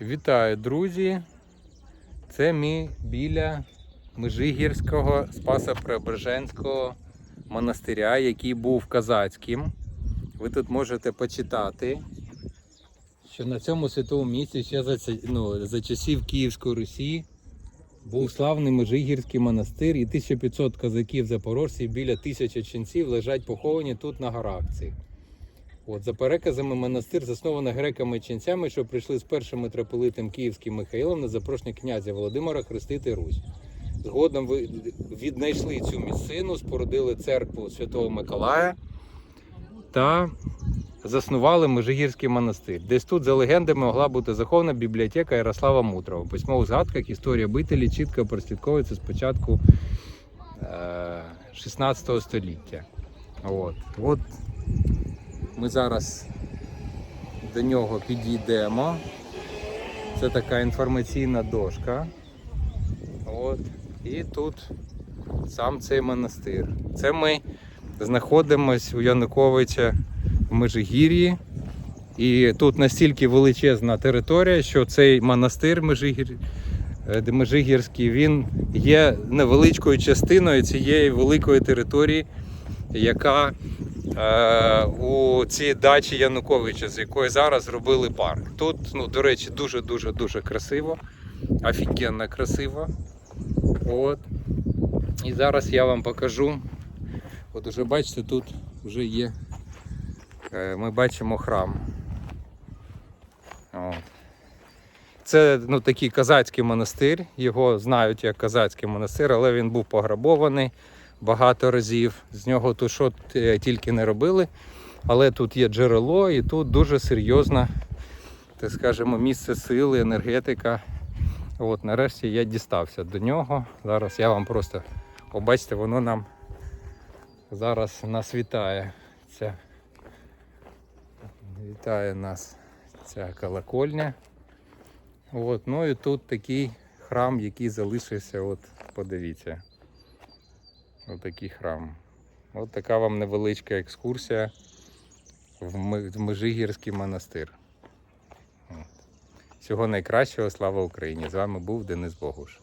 Вітаю, друзі! Це ми біля Межигірського Спаса-Преображенського монастиря, який був казацьким. Ви тут можете почитати, що на цьому святому місці ще за, ну, за часів Київської Русі був славний Межигірський монастир, і 1500 козаків запорожців біля тисячі ченців лежать поховані тут на горах. От, за переказами, монастир заснований греками і ченцями, що прийшли з першим митрополитом Київським Михаїлом на запрошення князя Володимира хрестити Русь. Згодом віднайшли цю місцину, спорудили церкву Святого Миколая та заснували Межигірський монастир. Десь тут, за легендами, могла бути захована бібліотека Ярослава Мудрого. В письмових згадках історія бителі чітко прослідковується з початку е, 16 століття. От. От ми зараз до нього підійдемо. Це така інформаційна дошка. От. І тут сам цей монастир. Це ми знаходимося у Януковича в Межигір'ї. І тут настільки величезна територія, що цей монастир Межигір... е, Межигірський він є невеличкою частиною цієї великої території, яка у цій дачі Януковича, з якої зараз зробили парк. Тут, ну, до речі, дуже-дуже дуже красиво, офігенно красиво. От. І зараз я вам покажу. От уже бачите, тут вже є. е, Ми бачимо храм. От. Це ну, такий казацький монастир. Його знають як казацький монастир, але він був пограбований багато разів. З нього тут що е, тільки не робили. Але тут є джерело і тут дуже серйозна, так скажемо, місце сили, енергетика. От, нарешті я дістався до нього. Зараз я вам просто побачите, воно нам зараз нас. Ця, вітає нас ця колокольня. От, ну і тут такий храм, який залишився, от подивіться. Отакий храм. От така вам невеличка екскурсія в Межигірський монастир. Всього найкращого, слава Україні! З вами був Денис Богуш.